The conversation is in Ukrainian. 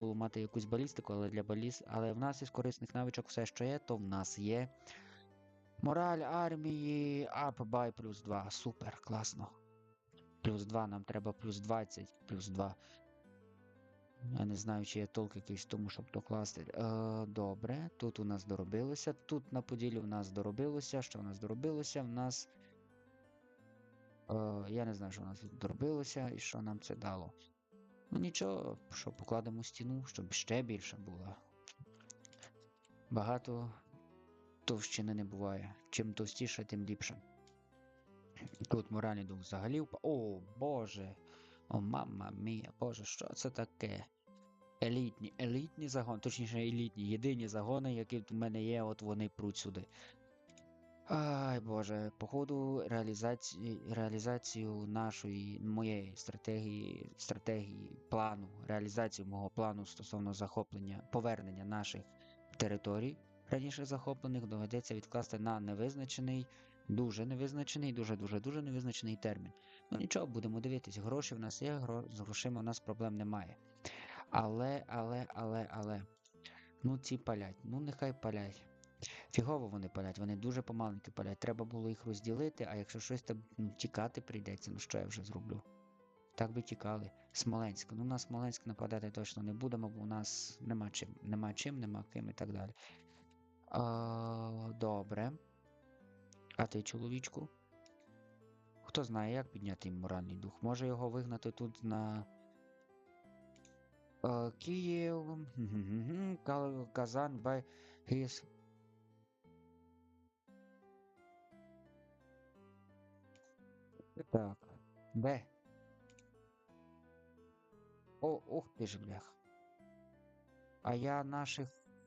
мати якусь балістику, але для баліст. Але в нас із корисних навичок все, що є, то в нас є. Мораль армії up by плюс 2. Супер, класно. Плюс 2, нам треба плюс 20, плюс 2. Я не знаю, чи є толк якийсь тому, щоб докласти. Е, добре, тут у нас доробилося. Тут на поділі у нас доробилося. Що у нас доробилося? В нас. Е, я не знаю, що у нас тут доробилося і що нам це дало. Ну нічого, що покладемо стіну, щоб ще більше було. Багато товщини не буває. Чим товстіше, тим ліпше. Тут моральний дух взагалі впав. О, Боже! О, мама мія, Боже, що це таке? Елітні, елітні загони, точніше, елітні, єдині загони, які в мене є, от вони пруть сюди. Ай, Боже, походу реалізацію, реалізацію нашої, моєї стратегії, стратегії, плану, реалізацію мого плану стосовно захоплення, повернення наших територій, раніше захоплених, доведеться відкласти на невизначений, дуже невизначений, дуже-дуже дуже невизначений термін. Ну нічого, будемо дивитись, гроші в нас є, з грошима у нас проблем немає. Але, але, але, але. Ну ці палять, ну нехай палять. Фігово вони палять, вони дуже помаленьки палять. Треба було їх розділити, а якщо щось то ну, тікати прийдеться, ну що я вже зроблю? Так би тікали. Смоленськ. Ну на Смоленськ нападати точно не будемо, бо у нас нема чим, нема чим, нема ким і так далі. А, добре. А ти, чоловічку? Хто знає, як підняти їм моральний дух? Може його вигнати тут на. Е, Київ. гм-гм-гм, Казан by his Так. Б. О, ух ти ж, блях. А я наших